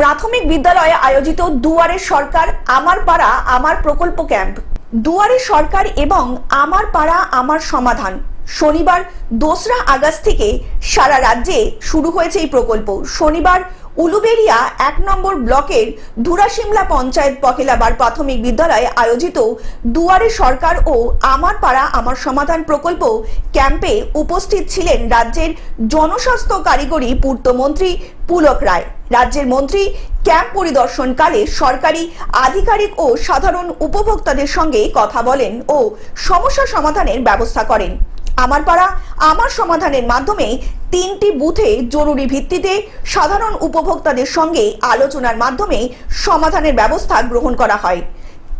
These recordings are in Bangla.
প্রাথমিক বিদ্যালয়ে আয়োজিত দুয়ারে সরকার আমার পাড়া, আমার প্রকল্প ক্যাম্প। দুয়ারে সরকার এবং আমার পাড়া, আমার সমাধান। শনিবার দোসরা আগস্ট থেকে সারা রাজ্যে শুরু হয়েছে এই প্রকল্প। শনিবার উলুবেড়িয়া এক নম্বর ব্লকের ধুরাশিমলা পঞ্চায়েত পহেলাবার প্রাথমিক বিদ্যালয়ে আয়োজিত দুয়ারে সরকার ও আমার পাড়া আমার সমাধান প্রকল্প ক্যাম্পে উপস্থিত ছিলেন রাজ্যের জনস্বাস্থ্য কারিগরি পূর্তমন্ত্রী পুলক রায়। রাজ্যের মন্ত্রী ক্যাম্প পরিদর্শনকালে সরকারি আধিকারিক ও সাধারণ উপভোক্তাদের সঙ্গে কথা বলেন ও সমস্যা সমাধানের ব্যবস্থা করেন। আমার পাড়া আমার সমাধানের মাধ্যমে তিনটি বুথে জরুরি ভিত্তিতে সাধারণ উপভোক্তাদের সঙ্গে আলোচনার মাধ্যমে সমাধানের ব্যবস্থা গ্রহণ করা হয়।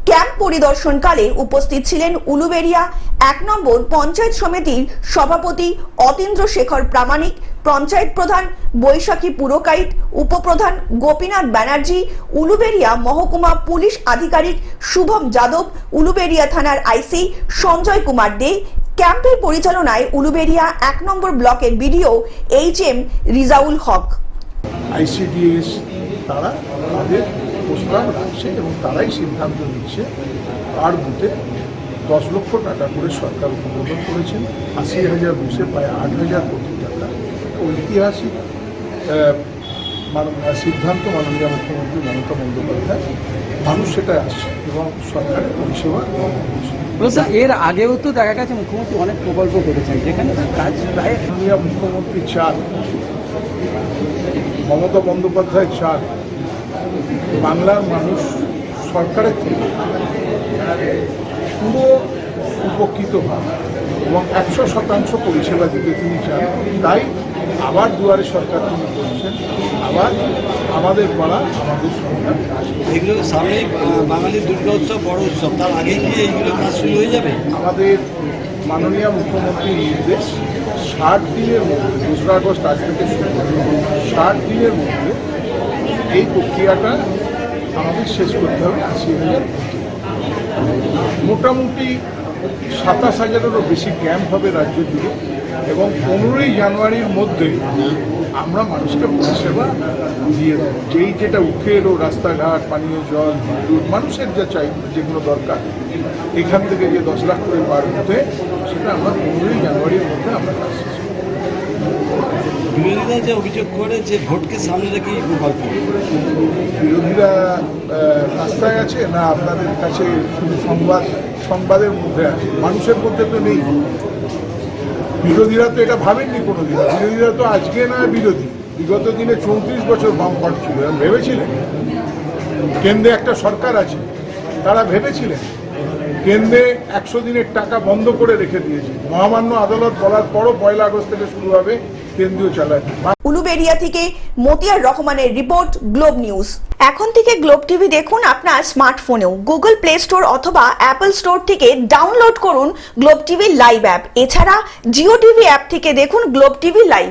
ক্যাম্প পরিদর্শনকালে উপস্থিত ছিলেন উলুবেড়িয়া এক নম্বর পঞ্চায়েত সমিতির সভাপতি অতীন্দ্র শেখর প্রামাণিক, পঞ্চায়েত প্রধান বৈশাখী পুরকাইত উপপ্রধান গোপীনাথ ব্যানার্জি, উলুবেড়িয়া মহকুমা পুলিশ আধিকারিক শুভম যাদব, উলুবেড়িয়া থানার আইসি সঞ্জয় কুমার দে ক্যাম্পের পরিচালনায় উলুবেড়িয়া এক নম্বর ব্লকের BDO H M Rezaul Haque. ICDS তারা তাদের প্রস্তাব রাখছে এবং তারাই সিদ্ধান্ত নিচ্ছে আর বুথে দশ লক্ষ টাকা করে সরকার অনুমোদন করেছেন। আশি হাজার বুথে প্রায় আট হাজার কোটি টাকা। ঐতিহাসিক সিদ্ধান্ত মাননীয় মুখ্যমন্ত্রী মমতা বন্দ্যোপাধ্যায় মানুষ সেটা আসছে এবং সরকারের পরিষেবা এর আগেও তো দেখা গেছে মুখ্যমন্ত্রী অনেক প্রকল্প করেছেন, যেখানে কাজ প্রায় মুখ্যমন্ত্রী চান, মমতা বন্দ্যোপাধ্যায় চান, বাংলার মানুষ সরকারের থেকে। উপকৃত হন এবং একশো শতাংশ পরিষেবা দিতে তিনি চান। তাই আবার দুয়ারে সরকার তিনি করেছেন আবার আমাদের পাড়া আমাদের সরকার এগুলো সামনেই বাঙালির দুর্গা উৎসব বড় উৎসব তার আগে কি এইগুলো কাজ শুরু হয়ে যাবে? আমাদের মাননীয় মুখ্যমন্ত্রীর নির্দেশ ষাট দিনের মধ্যে দোসরা আগস্ট আজ থেকে শুরু ষাট দিনের মধ্যে এই প্রক্রিয়াটা আমাদের শেষ করতে হবে আশি হাজার মোটামুটি সাতাশ হাজারেরও বেশি ক্যাম্প হবে রাজ্য জুড়ে এবং পনেরোই জানুয়ারির মধ্যে আমরা মানুষকে পরিষেবা দিয়ে দেবো যেই যেটা উঠে এলো, রাস্তাঘাট, পানীয় জল, বিদ্যুৎ, মানুষের যা চাই, যেগুলো দরকার, এখান থেকে যে দশ লাখ করে পার হতে, সেটা আমরা পনেরোই জানুয়ারির মধ্যে আমরা কাজ। বিরোধীরা যে অভিযোগ করে যে ভোটকে সামনে রেখে প্রকল্প। বিরোধীরা রাস্তায় আছে না আপনাদের কাছে শুধু সংবাদ, সংবাদের মধ্যে আছে? মানুষের মধ্যে তো নেই। বিরোধীরা তো এটা ভাবেননি কোনো দিন বিরোধীরা তো আজকে না বিরোধী। বিগত দিনে চৌত্রিশ বছর বাম পাট ছিল। ভেবেছিলেন? কেন্দ্রে একটা সরকার আছে। তারা ভেবেছিলেন? কেন্দ্রে একশো দিনের টাকা বন্ধ করে রেখে দিয়েছে। মহামান্য আদালত বলার পরও পয়লা আগস্ট থেকে শুরু হবে কেন্দ্রীয় চালানি। উলুবেড়িয়া থেকে মতিয়ার রহমানের রিপোর্ট, গ্লোব নিউজ। এখন থেকে গ্লোব টিভি দেখুন আপনার স্মার্টফোনেও। গুগল প্লে স্টোর অথবা অ্যাপল স্টোর থেকে ডাউনলোড করুন গ্লোব টিভি লাইভ অ্যাপ। এছাড়া জিও টিভি অ্যাপ থেকে দেখুন গ্লোব টিভি লাইভ।